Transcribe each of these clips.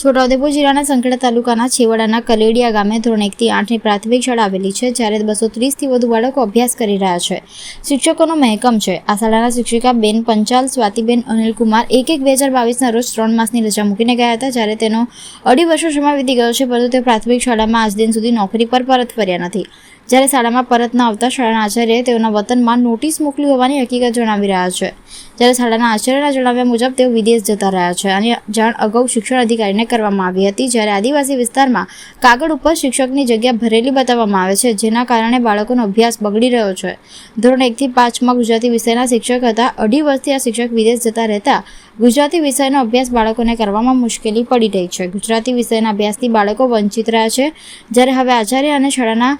છોટાઉદેપુર જિલ્લાના સંખેડા તાલુકાના છેવાડાના કલેડિયા ગામે ધોરણ એકથી આઠની પ્રાથમિક શાળા આવેલી છે, જ્યારે બસો ત્રીસથી વધુ બાળકો અભ્યાસ કરી રહ્યા છે. શિક્ષકોનો મહેકમ છે. આ શાળાના શિક્ષિકા બેન પંચાલ, સ્વાતિબેન અનિલકુમાર એક એક બે હજાર બાવીસના રોજ ત્રણ માસની રજા મૂકીને ગયા હતા, જ્યારે તેનો અઢી વર્ષો સમય વીતી ગયો છે, પરંતુ તે પ્રાથમિક શાળામાં આજ દિન સુધી નોકરી પર પરત ફર્યા નથી. જ્યારે શાળામાં પરત ન આવતા શાળાના આચાર્યએ તેઓના વતનમાં નોટિસ મોકલી હોવાની હકીકત જણાવી રહ્યા છે. જ્યારે શાળાના આચાર્યના જણાવ્યા મુજબ તેઓ વિદેશ જતા રહ્યા છે અને જાણ અગાઉ શિક્ષણ અધિકારીને કરવામાં આવી હતી, જ્યારે આદિવાસી વિસ્તારમાં કાગળ ઉપર શિક્ષકની જગ્યા ભરેલી બતાવવામાં આવે છે, જેના કારણે બાળકોનો અભ્યાસ બગડી રહ્યો છે. ધોરણ એકથી પાંચમાં ગુજરાતી વિષયના શિક્ષક હતા. અઢી વર્ષથી આ શિક્ષક વિદેશ જતા રહેતા ગુજરાતી વિષયનો અભ્યાસ બાળકોને કરવામાં મુશ્કેલી પડી રહી છે. ગુજરાતી વિષયના અભ્યાસથી બાળકો વંચિત રહ્યા છે. જ્યારે હવે આચાર્ય અને શાળાના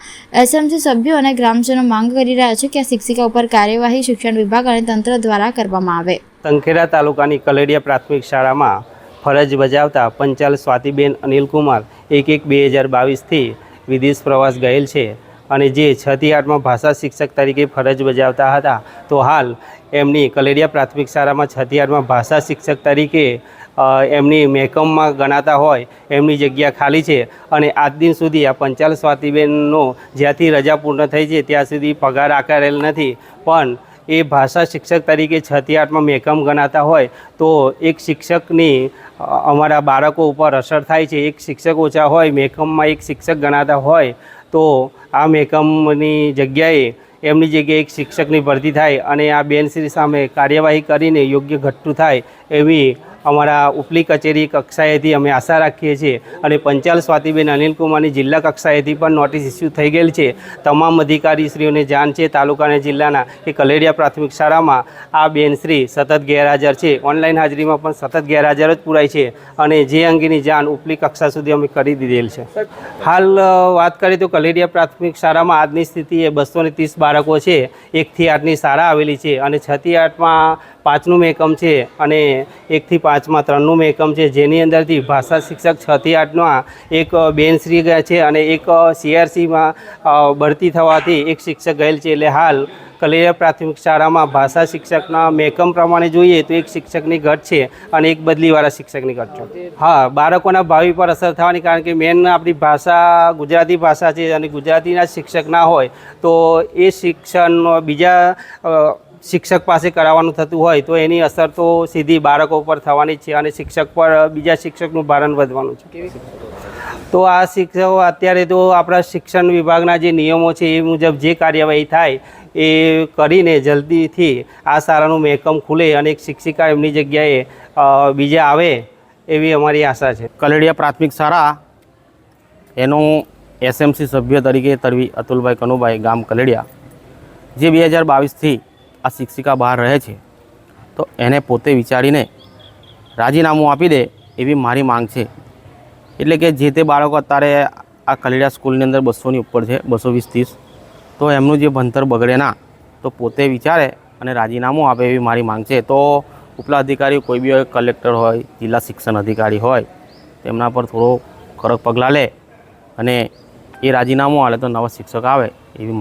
એસએમસી સભ્યો અને ગ્રામજનો માંગ કરી રહ્યા છે કે આ શિક્ષિકા ઉપર કાર્યવાહી શિક્ષણ વિભાગ અને તંત્ર દ્વારા કરવામાં આવે. તંખેડા તાલુકાની કલેડિયા પ્રાથમિક શાળામાં ફરજ બજાવતા પંચાલ સ્વાતિબેન અનિલકુમાર એક એક બે હજાર બાવીસથી વિદેશ પ્રવાસ ગયેલ છે. અને જે છથી આઠમાં ભાષા શિક્ષક તરીકે ફરજ બજાવતા હતા, તો હાલ એમની કલેડિયા પ્રાથમિક શાળામાં છથી આઠમાં ભાષા શિક્ષક તરીકે એમની મહેકમમાં ગણાતા હોય, એમની જગ્યા ખાલી છે. અને આજ દિન સુધી આ પંચાલ સ્વાતિબેનનો જ્યાંથી રજા પૂર્ણ થઈ છે, ત્યાં સુધી પગાર આકારેલ નથી. પણ એ ભાષા શિક્ષક તરીકે છથી આઠમાં મહેકમ ગણાતા હોય, તો એક શિક્ષકની અમારા બાળકો ઉપર અસર થાય છે. એક શિક્ષક ઓછા હોય, મહેકમમાં એક શિક્ષક ગણાતા હોય તો આ મહેકમની જગ્યાએ એમની જગ્યાએ એક શિક્ષકની ભરતી થાય અને આ બેનશ્રી સામે કાર્યવાહી કરીને યોગ્ય ઘટતું થાય એવી અમારા ઉપલી કચેરી કક્ષાએથી અમે આશા રાખીએ છીએ અને પંચાલ સ્વાતિબેન અનિલકુમારની જિલ્લા કક્ષાએથી પણ નોટિસ ઇસ્યુ થઈ ગયેલ છે. તમામ અધિકારીશ્રીઓને જાણ છે તાલુકા અને જિલ્લાના કે કલેડિયા પ્રાથમિક શાળામાં આ બેનશ્રી સતત ગેરહાજર છે. ઓનલાઈન હાજરીમાં પણ સતત ગેરહાજર જ પુરાય છે અને જે અંગેની જાણ ઉપલી કક્ષા સુધી અમે કરી દીધેલ છે. હાલ વાત કરીએ તો કલેડિયા પ્રાથમિક શાળામાં આજની સ્થિતિ એ બસો ને ત્રીસ બાળકો છે. એકથી આઠની શાળા આવેલી છે અને છથી આઠમાં પાંચનું એકમ છે અને એકથી પાંચમાં ત્રણનું એકમ છે. જેની અંદરથી ભાષા શિક્ષક છથી આઠમાં એક બેનશ્રી ગયા છે અને એક સીઆરસીમાં ભરતી થવાથી એક શિક્ષક ગયેલ છે. એટલે હાલ કલેરિયા પ્રાથમિક શાળામાં ભાષા શિક્ષકના મેકમ પ્રમાણે જોઈએ તો એક શિક્ષકની ઘટ છે અને એક બદલીવાળા શિક્ષકની ઘટ છે. હા, બાળકોના ભાવિ પર અસર થવાની કારણ કે મેન આપણી ભાષા ગુજરાતી ભાષા છે અને ગુજરાતીના શિક્ષક ના હોય તો એ શિક્ષણ બીજા શિક્ષક પાસે કરાવવાનું થતું હોય તો એની અસર તો સીધી બાળકો પર થવાની જ છે અને શિક્ષક પર બીજા શિક્ષકનું ભારણ વધવાનું છે. તો આ શિક્ષકો અત્યારે તો આપણા શિક્ષણ વિભાગના જે નિયમો છે એ મુજબ જે કાર્યવાહી થાય એ કરીને જલ્દીથી આ શાળાનું મહેકમ ખુલે અને એક શિક્ષિકા એમની જગ્યાએ બીજા આવે એવી અમારી આશા છે. કલેડિયા પ્રાથમિક શાળા એનું એસએમસી સભ્ય તરીકે તરવી અતુલભાઈ કનુભાઈ ગામ કલડિયા જે બે હજાર બાવીસથી આ શિક્ષિકા બહાર રહે છે, તો એને પોતે વિચારીને રાજીનામું આપી દે એવી મારી માંગ છે. એટલે કે જે તે બાળકો અત્યારે આ કલીડા સ્કૂલની અંદર બસોની ઉપર છે, બસો વીસ ત્રીસ, તો એમનું જે ભણતર બગડે ના, તો પોતે વિચારે અને રાજીનામું આપે એવી મારી માંગ છે. તો ઉપલા અધિકારી કોઈ બી હોય, કલેક્ટર હોય, જિલ્લા શિક્ષણ અધિકારી હોય, તેમના પર થોડો કડક પગલાં લે અને એ રાજીનામું આવે તો નવા શિક્ષક આવે એવી